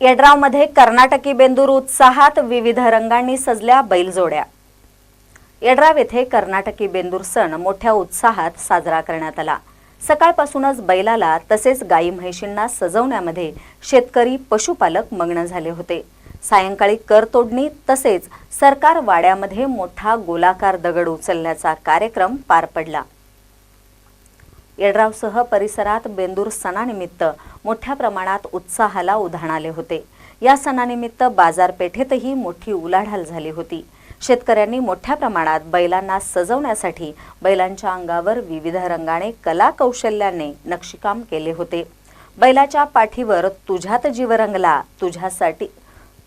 येड्रावमध्ये कर्नाटकी बेंदूर उत्साहात विविध रंगांनी सजल्या बैलजोड्या. येड्राव येथे कर्नाटकी बेंदूर सण मोठ्या उत्साहात साजरा करण्यात आला. सकाळपासूनच बैलाला तसेच गाई म्हैशींना सजवण्यामध्ये शेतकरी पशुपालक मग्न झाले होते. सायंकाळी करतोडणी तसेच सरकार वाड्यामध्ये मोठा गोलाकार दगड उचलण्याचा कार्यक्रम पार पडला. येड्रावसह परिसरात बेंदूर सणानिमित्त मोठ्या प्रमाणात उत्साहाला उधाण आले होते. या सणानिमित्त बाजारपेठेतही मोठी उलाढाल झाली होती. शेतकऱ्यांनी मोठ्या प्रमाणात बैलांना सजवण्यासाठी बैलांच्या अंगावर विविध रंगाने कला कौशल्याने नक्षीकाम केले होते. बैलाच्या पाठीवर तुझ्यात जीव रंगला तुझ्यासाठी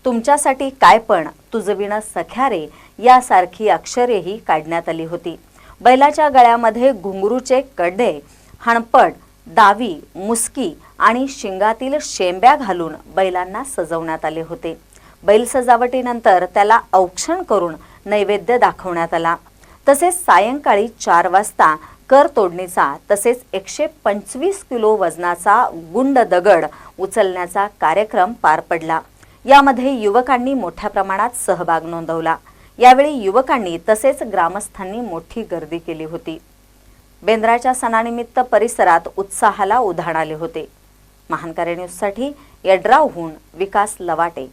तुमच्यासाठी काय पण तुझविणं सख्यारे यासारखी अक्षरेही काढण्यात आली होती. बैलाच्या गळ्यामध्ये घुंगरूचे कडे हणपट दावी मुसकी आणि शिंगातील शेंब्या घालून बैलांना सजवण्यात आले होते. बैल सजावटीनंतर त्याला औक्षण करून नैवेद्य दाखवण्यात आला. तसेच सायंकाळी चार वाजता कर तोडणीचा तसेच एकशे पंचवीस किलो वजनाचा गुंड दगड उचलण्याचा कार्यक्रम पार पडला. यामध्ये युवकांनी मोठ्या प्रमाणात सहभाग नोंदवला. यावेळी युवकांनी तसेच ग्रामस्थांनी मोठी गर्दी केली होती. बेंद्राच्या सणानिमित्त परिसरात उत्साहाला उधाण आले होते. महानकारी न्यूजसाठी यड्रावहून विकास लवाटे.